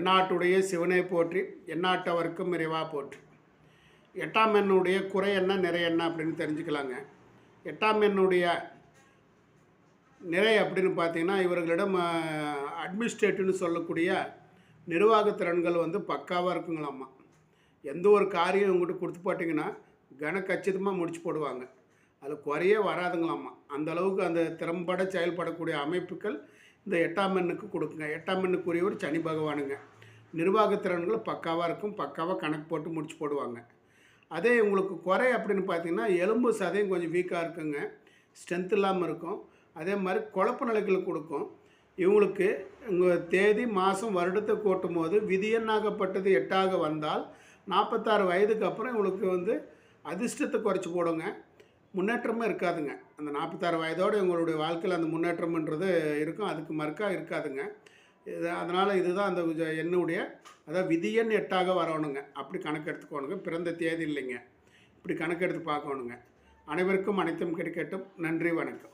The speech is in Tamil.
எந்நாட்டுடைய சிவனை போற்றி எந்நாட்டவர்க்கும் நிறைவாக போற்றி. எட்டாம் எண்ணுடைய குறை என்ன நிறை என்ன அப்படின்னு தெரிஞ்சுக்கலாங்க. எட்டாம் எண்ணுடைய நிறை அப்படின்னு பார்த்தீங்கன்னா இவர்களிடம் அட்மினிஸ்ட்ரேட்டிவ்னு சொல்லக்கூடிய நிர்வாக திறன்கள் வந்து பக்காவாக இருக்குங்களாம்மா. எந்த ஒரு காரியம் உங்கள்கிட்ட கொடுத்து போட்டிங்கன்னா கன கச்சிதமாக முடிச்சு போடுவாங்க. அது குறையே வராதுங்களாம்மா. அந்த அளவுக்கு அந்த திறம்பட செயல்படக்கூடிய அமைப்புகள் இந்த எட்டாம் எண்ணுக்கு கொடுக்குங்க. எட்டாம் எண்ணுக்குரியவர் சனி பகவானுங்க. நிர்வாகத்திறன்களும் பக்காவாக இருக்கும். பக்காவாக கணக்கு போட்டு முடிச்சு போடுவாங்க. அதே உங்களுக்கு குறை அப்படின்னு பார்த்தீங்கன்னா எலும்பு சதையும் கொஞ்சம் வீக்காக இருக்குங்க. ஸ்ட்ரென்த் இல்லாமல் இருக்கும். அதே மாதிரி குழப்ப நிலைகள் கொடுக்கும். இவங்களுக்கு உங்கள் தேதி மாதம் வருடத்தை கூட்டும் போது விதியன்னாகப்பட்டது எட்டாக வந்தால் நாற்பத்தாறு வயதுக்கு அப்புறம் இவங்களுக்கு வந்து அதிர்ஷ்டத்தை குறைச்சி போடுங்க. முன்னேற்றமும் இருக்காதுங்க. அந்த நாற்பத்தாறு வயதோடு இவங்களுடைய வாழ்க்கையில் அந்த முன்னேற்றம்ன்றது இருக்கும். அதுக்கு மறுக்கா இருக்காதுங்க. இது அதனால் இதுதான் அந்த என்னுடைய அதாவது விதியன் எட்டாக வரணுங்க. அப்படி கணக்கு எடுத்துக்கோணுங்க. பிறந்த தேதி இல்லைங்க. இப்படி கணக்கு எடுத்து பார்க்கணுங்க. அனைவருக்கும் அனைத்தும் கிடைக்கட்டும். நன்றி வணக்கம்.